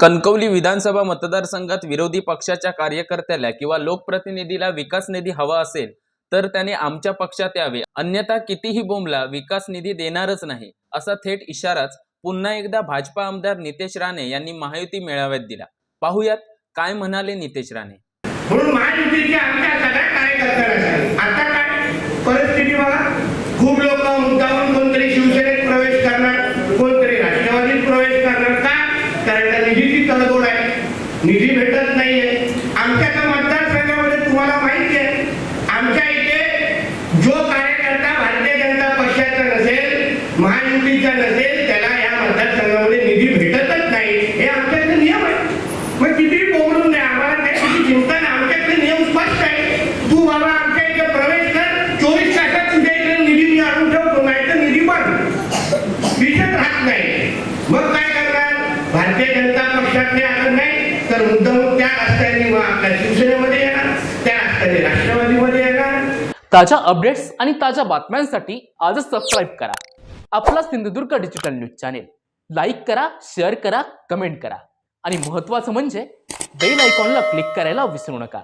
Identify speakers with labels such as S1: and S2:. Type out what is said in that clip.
S1: कणकवली विधानसभा मतदारसंघात विरोधी पक्षाच्या कार्यकर्त्याला किंवा लोकप्रतिनिधीला विकास निधी हवा असेल तर त्याने आमच्या पक्षात यावे. अन्यथा कितीही बोंबला विकास निधी देणारच नाही असा थेट इशाराच पुन्हा एकदा भाजपा आमदार नितेश राणे यांनी महायुती मेळाव्यात दिला. पाहुयात काय म्हणाले नितेश राणे.
S2: म्हणून महायुतीचे आमच्या सगळ्या कार्यकर्त्यांना आता काय परिस्थिती बघा खूप लोक मुद्दामून कोणतरी शिवसेनेत प्रवेश करणार कोणतरी राष्ट्रवादीत प्रवेश करणार का कारण त्या आहे निधी भेटत नाहीये. आमच्या त्या मतदारसंघामध्ये तुम्हाला माहिती आहे आमच्या इथे जो कार्यकर्ता भारतीय जनता पक्षाचा नसेल महायुतीचा नसेल त्याला या मतदारसंघामध्ये निधी भेटतच नाही. हे आमच्याकडे नियम आहे. मग किती बोलून नाही आम्हाला त्याची चिंता नाही. आमच्याकडे नियम स्पष्ट आहे. तू बाबा आमच्या इथे प्रवेश कर. चोवीस तासात तुझ्या इकडे निधी मी आणून ठेवतो नाही तर निधी बंद. विषय राहत नाही. मग काय करणार? भारतीय जनता तर मुद्दामून त्या रस्त्याने आपल्या शिवसेनेमध्ये येणार त्या रस्त्याने राष्ट्रवादीमध्ये येणार.
S3: ताज्या अपडेट्स आणि ताज्या बातम्यांसाठी आजच सबस्क्राईब करा. आपला Sindhudurg digital news channel like करा शेअर करा कमेंट करा. आणि महत्त्वाचं म्हणजे बेल आयकॉनला क्लिक करायला विसरू नका.